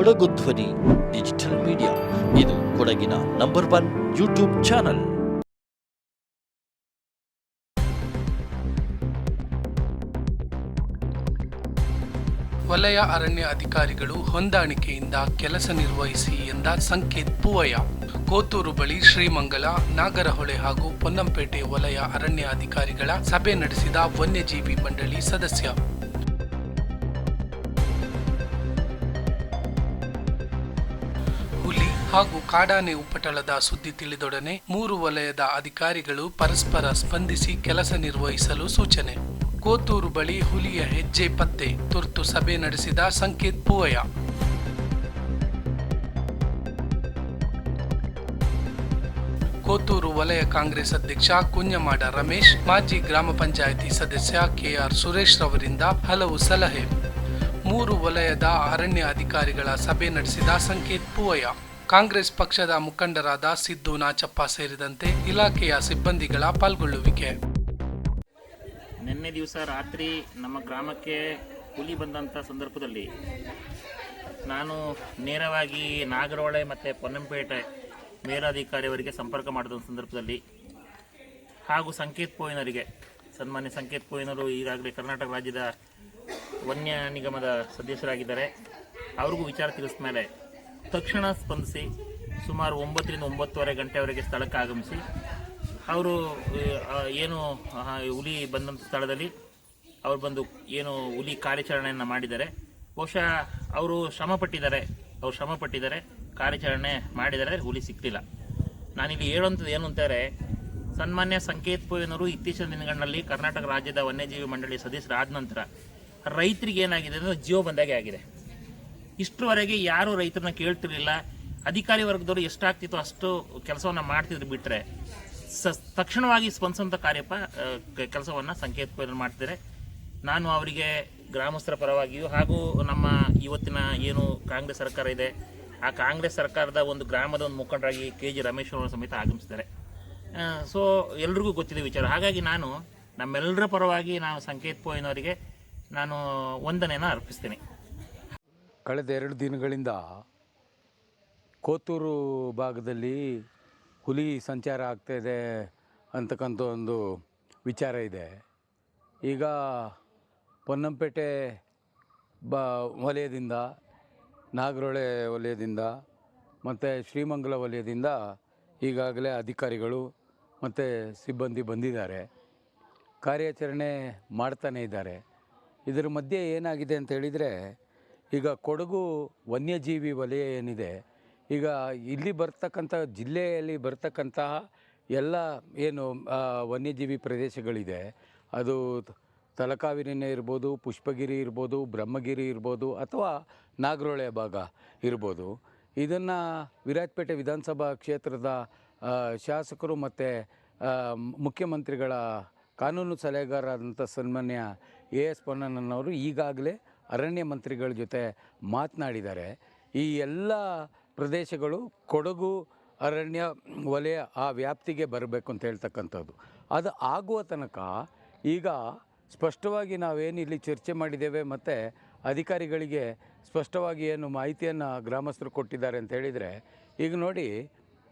ಕೊಡಗು ಧ್ವನಿ, digital media. ಇದು ಕೊಡಗಿನ ನಂಬರ್ ಒನ್ ಯೂಟ್ಯೂಬ್ ಚಾನಲ್. ವಲಯ ಅರಣ್ಯ ಅಧಿಕಾರಿಗಳು ಹೊಂದಾಣಿಕೆಯಿಂದ ಕೆಲಸ ನಿರ್ವಹಿಸಿ ಎಂದ ಸಂಕೇತ್ ಪೂವಯ್ಯ. ಕೋತೂರು ಬಳಿ ಶ್ರೀಮಂಗಲ, ನಾಗರಹೊಳೆ ಹಾಗೂ ಪೊನ್ನಂಪೇಟೆ ವಲಯ ಅರಣ್ಯ ಅಧಿಕಾರಿಗಳ ಸಭೆ ನಡೆಸಿದ ವನ್ಯಜೀವಿ ಮಂಡಳಿ ಸದಸ್ಯ. ಹಾಗೂ ಕಾಡಾನೆ ಉಪಟಳದ ಸುದ್ದಿ ತಿಳಿದೊಡನೆ ಮೂರು ವಲಯದ ಅಧಿಕಾರಿಗಳು ಪರಸ್ಪರ ಸ್ಪಂದಿಸಿ ಕೆಲಸ ನಿರ್ವಹಿಸಲು ಸೂಚನೆ. ಕೋತೂರು ಬಳಿ ಹುಲಿಯ ಹೆಜ್ಜೆ ಪತ್ತೆ, ತುರ್ತು ಸಭೆ ನಡೆಸಿದ ಸಂಕೇತ್ ಪೂವಯ್ಯ. ಕೋತೂರು ವಲಯ ಕಾಂಗ್ರೆಸ್ ಅಧ್ಯಕ್ಷ ಕುಂಜಮಾಡ ರಮೇಶ್, ಮಾಜಿ ಗ್ರಾಮ ಪಂಚಾಯಿತಿ ಸದಸ್ಯ ಕೆಆರ್ ಸುರೇಶ್ ರವರಿಂದ ಹಲವು ಸಲಹೆ. ಮೂರು ವಲಯದ ಅರಣ್ಯ ಅಧಿಕಾರಿಗಳ ಸಭೆ ನಡೆಸಿದ ಸಂಕೇತ್ ಪೂವಯ್ಯ. ಕಾಂಗ್ರೆಸ್ ಪಕ್ಷದ ಮುಖಂಡರಾದ ಸಿದ್ದು ನಾಚಪ್ಪ ಸೇರಿದಂತೆ ಇಲಾಖೆಯ ಸಿಬ್ಬಂದಿಗಳ ಪಾಲ್ಗೊಳ್ಳುವಿಕೆ. ನಿನ್ನೆ ದಿವಸ ರಾತ್ರಿ ನಮ್ಮ ಗ್ರಾಮಕ್ಕೆ ಹುಲಿ ಬಂದಂಥ ಸಂದರ್ಭದಲ್ಲಿ ನಾನು ನೇರವಾಗಿ ನಾಗರಹೊಳೆ ಮತ್ತು ಪೊನ್ನಂಪೇಟೆ ಮೇಲಾಧಿಕಾರಿಯವರಿಗೆ ಸಂಪರ್ಕ ಮಾಡಿದ ಸಂದರ್ಭದಲ್ಲಿ ಹಾಗೂ ಸಂಕೇತ್ ಪೋಯಿನರಿಗೆ, ಸನ್ಮಾನ್ಯ ಸಂಕೇತ್ ಪೋಯಿನರು ಈಗಾಗಲೇ ಕರ್ನಾಟಕ ರಾಜ್ಯದ ವನ್ಯ ನಿಗಮದ ಸದಸ್ಯರಾಗಿದ್ದಾರೆ. ಅವ್ರಿಗೂ ವಿಚಾರ ತಿಳಿಸಿದ ಮೇಲೆ ತಕ್ಷಣ ಸ್ಪಂದಿಸಿ ಸುಮಾರು ಒಂಬತ್ತರಿಂದ ಒಂಬತ್ತುವರೆ ಗಂಟೆವರೆಗೆ ಸ್ಥಳಕ್ಕೆ ಆಗಮಿಸಿ. ಅವರು ಏನು ಹುಲಿ ಬಂದಂಥ ಸ್ಥಳದಲ್ಲಿ ಅವ್ರು ಬಂದು ಏನು ಹುಲಿ ಕಾರ್ಯಾಚರಣೆಯನ್ನು ಮಾಡಿದ್ದಾರೆ. ಬಹುಶಃ ಅವರು ಶ್ರಮಪಟ್ಟಿದ್ದಾರೆ. ಅವ್ರು ಶ್ರಮ ಪಟ್ಟಿದ್ದಾರೆ ಕಾರ್ಯಾಚರಣೆ ಮಾಡಿದ್ದಾರೆ, ಹುಲಿ ಸಿಕ್ತಿಲ್ಲ. ನಾನಿಲ್ಲಿ ಹೇಳುವಂಥದ್ದು ಏನು ಅಂತಾರೆ ಸನ್ಮಾನ್ಯ ಸಂಕೇತ್ ಪೋಯನವರು ಇತ್ತೀಚಿನ ದಿನಗಳಲ್ಲಿ ಕರ್ನಾಟಕ ರಾಜ್ಯದ ವನ್ಯಜೀವಿ ಮಂಡಳಿ ಸದಸ್ಯರಾದ ನಂತರ ರೈತರಿಗೆ ಏನಾಗಿದೆ ಅಂದರೆ ಜೀವ ಬಂದಾಗೆ ಆಗಿದೆ. ಇಷ್ಟರವರೆಗೆ ಯಾರು ರೈತರನ್ನ ಕೇಳ್ತಿರಲಿಲ್ಲ. ಅಧಿಕಾರಿ ವರ್ಗದವರು ಎಷ್ಟಾಗ್ತಿತ್ತು ಅಷ್ಟು ಕೆಲಸವನ್ನು ಮಾಡ್ತಿದ್ರು ಬಿಟ್ಟರೆ ಸ, ತಕ್ಷಣವಾಗಿ ಸ್ಪಂದಿಸುವಂಥ ಕಾರ್ಯಪ ಕೆಲಸವನ್ನು ಸಂಕೇತ ಮಾಡ್ತಿದ್ದಾರೆ. ನಾನು ಅವರಿಗೆ ಗ್ರಾಮಸ್ಥರ ಪರವಾಗಿಯೂ ಹಾಗೂ ನಮ್ಮ ಇವತ್ತಿನ ಏನು ಕಾಂಗ್ರೆಸ್ ಸರ್ಕಾರ ಇದೆ, ಆ ಕಾಂಗ್ರೆಸ್ ಸರ್ಕಾರದ ಒಂದು ಗ್ರಾಮದ ಒಂದು ಮುಖಂಡರಾಗಿ ಕೆ ಜಿ ರಮೇಶ್ ಅವರು ಸಮೇತ ಆಗಮಿಸಿದ್ದಾರೆ. ಸೊ, ಎಲ್ರಿಗೂ ಗೊತ್ತಿದೆ ವಿಚಾರ. ಹಾಗಾಗಿ ನಾನು ನಮ್ಮೆಲ್ಲರ ಪರವಾಗಿ ನಾನು ಸಂಕೇತ್ ಪೋಯಿನವರಿಗೆ ನಾನು ವಂದನೆಯನ್ನು ಅರ್ಪಿಸ್ತೇನೆ. ಕಳೆದ ಎರಡು ದಿನಗಳಿಂದ ಕೋತೂರು ಭಾಗದಲ್ಲಿ ಹುಲಿ ಸಂಚಾರ ಆಗ್ತಾಯಿದೆ ಅಂತಕ್ಕಂಥ ಒಂದು ವಿಚಾರ ಇದೆ. ಈಗ ಪೊನ್ನಂಪೇಟೆ ಬ ವಲಯದಿಂದ ನಾಗರಹೊಳೆ ವಲಯದಿಂದ ಮತ್ತು ಶ್ರೀಮಂಗಲ ವಲಯದಿಂದ ಈಗಾಗಲೇ ಅಧಿಕಾರಿಗಳು ಮತ್ತು ಸಿಬ್ಬಂದಿ ಬಂದಿದ್ದಾರೆ. ಕಾರ್ಯಾಚರಣೆ ಮಾಡ್ತಾನೇ ಇದ್ದಾರೆ. ಇದರ ಮಧ್ಯೆ ಏನಾಗಿದೆ ಅಂತ ಹೇಳಿದರೆ ಈಗ ಕೊಡಗು ವನ್ಯಜೀವಿ ವಲಯ ಏನಿದೆ, ಈಗ ಇಲ್ಲಿ ಬರ್ತಕ್ಕಂಥ ಜಿಲ್ಲೆಯಲ್ಲಿ ಬರ್ತಕ್ಕಂತಹ ಎಲ್ಲ ಏನು ವನ್ಯಜೀವಿ ಪ್ರದೇಶಗಳಿದೆ. ಅದು ತಲಕಾವೇರಿನೇ ಇರ್ಬೋದು, ಪುಷ್ಪಗಿರಿ ಇರ್ಬೋದು, ಬ್ರಹ್ಮಗಿರಿ ಇರ್ಬೋದು, ಅಥವಾ ನಾಗರೋಳೆ ಭಾಗ ಇರ್ಬೋದು. ಇದನ್ನು ವಿರಾಜಪೇಟೆ ವಿಧಾನಸಭಾ ಕ್ಷೇತ್ರದ ಶಾಸಕರು ಮತ್ತು ಮುಖ್ಯಮಂತ್ರಿಗಳ ಕಾನೂನು ಸಲಹೆಗಾರರಾದಂಥ ಸನ್ಮಾನ್ಯ ಎ ಎಸ್ ಪೊನ್ನಣ್ಣನವರು ಈಗಾಗಲೇ ಅರಣ್ಯ ಮಂತ್ರಿಗಳ ಜೊತೆ ಮಾತನಾಡಿದ್ದಾರೆ. ಈ ಎಲ್ಲ ಪ್ರದೇಶಗಳು ಕೊಡಗು ಅರಣ್ಯ ವಲಯ ಆ ವ್ಯಾಪ್ತಿಗೆ ಬರಬೇಕು ಅಂತ ಹೇಳ್ತಕ್ಕಂಥದ್ದು. ಅದು ಆಗುವ ತನಕ ಈಗ ಸ್ಪಷ್ಟವಾಗಿ ನಾವೇನು ಇಲ್ಲಿ ಚರ್ಚೆ ಮಾಡಿದ್ದೇವೆ ಮತ್ತು ಅಧಿಕಾರಿಗಳಿಗೆ ಸ್ಪಷ್ಟವಾಗಿ ಏನು ಮಾಹಿತಿಯನ್ನು ಗ್ರಾಮಸ್ಥರು ಕೊಟ್ಟಿದ್ದಾರೆ ಅಂತ ಹೇಳಿದರೆ, ಈಗ ನೋಡಿ,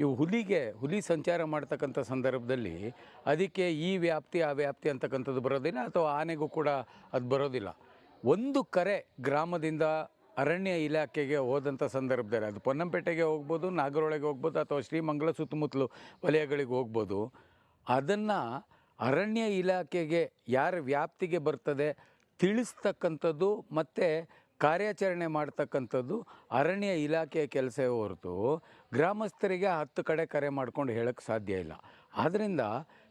ಇವು ಹುಲಿಗೆ ಹುಲಿ ಸಂಚಾರ ಮಾಡ್ತಕ್ಕಂಥ ಸಂದರ್ಭದಲ್ಲಿ ಅದಕ್ಕೆ ಈ ವ್ಯಾಪ್ತಿ, ಆ ವ್ಯಾಪ್ತಿ ಅಂತಕ್ಕಂಥದ್ದು ಬರೋದಿಲ್ಲ ಅಥವಾ ಆನೆಗೂ ಕೂಡ ಅದು ಬರೋದಿಲ್ಲ. ಒಂದು ಕರೆ ಗ್ರಾಮದಿಂದ ಅರಣ್ಯ ಇಲಾಖೆಗೆ ಹೋದಂಥ ಸಂದರ್ಭದಲ್ಲಿ, ಅದು ಪೊನ್ನಂಪೇಟೆಗೆ ಹೋಗ್ಬೋದು ನಾಗರೊಳಗೆ ಹೋಗ್ಬೋದು, ಅಥವಾ ಶ್ರೀಮಂಗಲ ಸುತ್ತಮುತ್ತಲು ವಲಯಗಳಿಗೆ ಹೋಗ್ಬೋದು, ಅದನ್ನು ಅರಣ್ಯ ಇಲಾಖೆಗೆ ಯಾರ ವ್ಯಾಪ್ತಿಗೆ ಬರ್ತದೆ ತಿಳಿಸ್ತಕ್ಕಂಥದ್ದು ಮತ್ತು ಕಾರ್ಯಾಚರಣೆ ಮಾಡ್ತಕ್ಕಂಥದ್ದು ಅರಣ್ಯ ಇಲಾಖೆಯ ಕೆಲಸ ಹೊರತು ಗ್ರಾಮಸ್ಥರಿಗೆ ಹತ್ತು ಕಡೆ ಕರೆ ಮಾಡ್ಕೊಂಡು ಹೇಳೋಕ್ಕೆ ಸಾಧ್ಯ ಇಲ್ಲ. ಆದ್ದರಿಂದ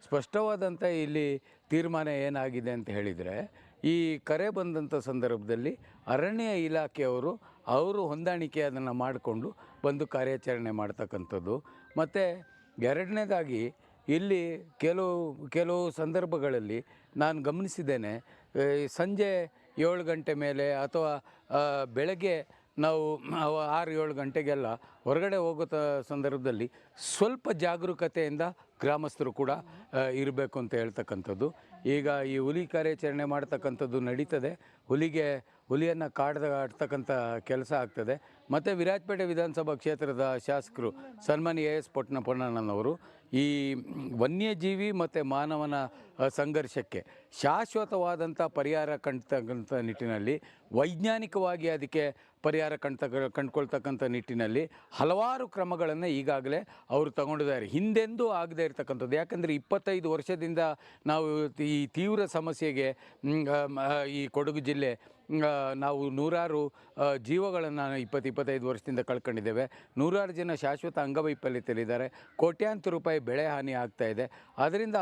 ಸ್ಪಷ್ಟವಾದಂಥ ಇಲ್ಲಿ ತೀರ್ಮಾನ ಏನಾಗಿದೆ ಅಂತ ಹೇಳಿದರೆ ಈ ಕರೆ ಬಂದಂಥ ಸಂದರ್ಭದಲ್ಲಿ ಅರಣ್ಯ ಇಲಾಖೆಯವರು ಅವರು ಹೊಂದಾಣಿಕೆ ಅದನ್ನು ಮಾಡಿಕೊಂಡು ಬಂದು ಕಾರ್ಯಾಚರಣೆ ಮಾಡ್ತಕ್ಕಂಥದ್ದು. ಮತ್ತು ಎರಡನೇದಾಗಿ ಇಲ್ಲಿ ಕೆಲವು ಕೆಲವು ಸಂದರ್ಭಗಳಲ್ಲಿ ನಾನು ಗಮನಿಸಿದ್ದೇನೆ ಸಂಜೆ ಏಳು ಗಂಟೆ ಮೇಲೆ ಅಥವಾ ಬೆಳಗ್ಗೆ ನಾವು ಆರು ಏಳು ಗಂಟೆಗೆಲ್ಲ ಹೊರಗಡೆ ಹೋಗೋ ಸಂದರ್ಭದಲ್ಲಿ ಸ್ವಲ್ಪ ಜಾಗರೂಕತೆಯಿಂದ ಗ್ರಾಮಸ್ಥರು ಕೂಡ ಇರಬೇಕು ಅಂತ ಹೇಳ್ತಕ್ಕಂಥದ್ದು. ಈಗ ಈ ಹುಲಿ ಕಾರ್ಯಾಚರಣೆ ಮಾಡ್ತಕ್ಕಂಥದ್ದು ನಡೀತದೆ. ಹುಲಿಗೆ ಹುಲಿಯನ್ನು ಕಾಡ್ದ ಆಡ್ತಕ್ಕಂಥ ಕೆಲಸ ಆಗ್ತದೆ. ಮತ್ತು ವಿರಾಜಪೇಟೆ ವಿಧಾನಸಭಾ ಕ್ಷೇತ್ರದ ಶಾಸಕರು ಸನ್ಮಾನ್ಯ ಎ ಎಸ್ ಪೊಟ್ಟಣಪ್ಪಣ್ಣನವರು ಈ ವನ್ಯಜೀವಿ ಮತ್ತು ಮಾನವನ ಸಂಘರ್ಷಕ್ಕೆ ಶಾಶ್ವತವಾದಂಥ ಪರಿಹಾರ ಕಂಡ್ತಕ್ಕಂಥ ನಿಟ್ಟಿನಲ್ಲಿ, ವೈಜ್ಞಾನಿಕವಾಗಿ ಅದಕ್ಕೆ ಪರಿಹಾರ ಕಂಡ್ತಕ್ಕ ಕಂಡುಕೊಳ್ತಕ್ಕಂಥ ನಿಟ್ಟಿನಲ್ಲಿ ಹಲವಾರು ಕ್ರಮಗಳನ್ನು ಈಗಾಗಲೇ ಅವರು ತಗೊಂಡಿದ್ದಾರೆ. ಹಿಂದೆಂದೂ ಆಗದೇ ಇರತಕ್ಕಂಥದ್ದು. ಯಾಕಂದರೆ ಇಪ್ಪತ್ತೈದು ವರ್ಷದಿಂದ ನಾವು ಈ ತೀವ್ರ ಸಮಸ್ಯೆಗೆ ಈ ಕೊಡಗು ಜಿಲ್ಲೆ ನಾವು ನೂರಾರು ಜೀವಗಳನ್ನು ಇಪ್ಪತ್ತು ಇಪ್ಪತ್ತೈದು ವರ್ಷದಿಂದ ಕಳ್ಕೊಂಡಿದ್ದೇವೆ. ನೂರಾರು ಜನ ಶಾಶ್ವತ ಅಂಗವೈಫಲ್ಯತೆಯಲ್ಲಿದ್ದಾರೆ ಕೋಟ್ಯಾಂತರ ರೂಪಾಯಿ ಬೆಳೆ ಹಾನಿ ಆಗ್ತಾ ಇದೆ. ಅದರಿಂದ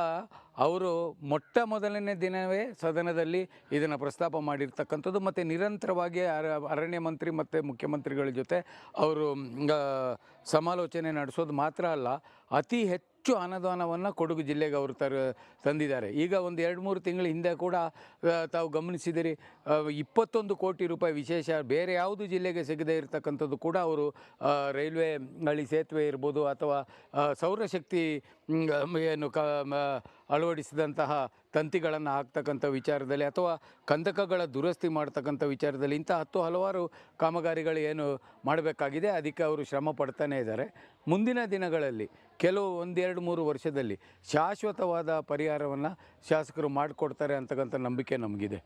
ಅವರು ಮೊಟ್ಟ ಮೊದಲನೇ ದಿನವೇ ಸದನದಲ್ಲಿ ಇದನ್ನು ಪ್ರಸ್ತಾಪ ಮಾಡಿರ್ತಕ್ಕಂಥದ್ದು ಮತ್ತು ನಿರಂತರವಾಗಿ ಅರ- ಅರಣ್ಯ ಮಂತ್ರಿ ಮತ್ತು ಮುಖ್ಯಮಂತ್ರಿಗಳ ಜೊತೆ ಅವರು ಸಮಾಲೋಚನೆ ನಡೆಸೋದು ಮಾತ್ರ ಅಲ್ಲ, ಅತಿ ಹೆಚ್ಚು ಅನುದಾನವನ್ನು ಕೊಡಗು ಜಿಲ್ಲೆಗೆ ಅವರು ತರ, ತಂದಿದ್ದಾರೆ. ಈಗ ಒಂದು ಎರಡು ಮೂರು ತಿಂಗಳ ಹಿಂದೆ ಕೂಡ ತಾವು ಗಮನಿಸಿದಿರಿ ಇಪ್ಪತ್ತೊಂದು ಕೋಟಿ ರೂಪಾಯಿ ವಿಶೇಷ ಬೇರೆ ಯಾವುದು ಜಿಲ್ಲೆಗೆ ಸಿಗದೇ ಇರತಕ್ಕಂಥದ್ದು ಕೂಡ ಅವರು ರೈಲ್ವೆ ಹಳಿ ಸೇತುವೆ ಇರ್ಬೋದು ಅಥವಾ ಸೌರಶಕ್ತಿ ಏನು ಕ ಅಳವಡಿಸಿದಂತಹ ತಂತಿಗಳನ್ನು ಹಾಕ್ತಕ್ಕಂಥ ವಿಚಾರದಲ್ಲಿ ಅಥವಾ ಕಂದಕಗಳ ದುರಸ್ತಿ ಮಾಡ್ತಕ್ಕಂಥ ವಿಚಾರದಲ್ಲಿ ಇಂಥ ಹತ್ತು ಹಲವಾರು ಕಾಮಗಾರಿಗಳು ಏನು ಮಾಡಬೇಕಾಗಿದೆ, ಅದಕ್ಕೆ ಅವರು ಶ್ರಮ ಪಡ್ತಾನೇ ಇದ್ದಾರೆ. ಮುಂದಿನ ದಿನಗಳಲ್ಲಿ ಕೆಲವು ಒಂದೆರಡು ಮೂರು ವರ್ಷದಲ್ಲಿ ಶಾಶ್ವತವಾದ ಪರಿಹಾರವನ್ನು ಶಾಸಕರು ಮಾಡಿಕೊಡ್ತಾರೆ ಅಂತಕ್ಕಂಥ ನಂಬಿಕೆ ನಮಗಿದೆ.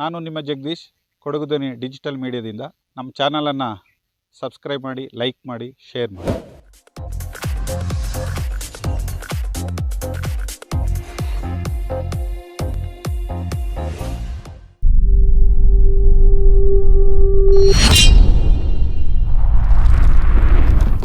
ನಾನು ನಿಮ್ಮ ಜಗದೀಶ್ ಕೊಡಗು ಡಿಜಿಟಲ್ ಮೀಡಿಯಾದಿಂದ. ನಮ್ಮ ಚಾನಲನ್ನು ಸಬ್ಸ್ಕ್ರೈಬ್ ಮಾಡಿ, ಲೈಕ್ ಮಾಡಿ, ಶೇರ್ ಮಾಡಿ.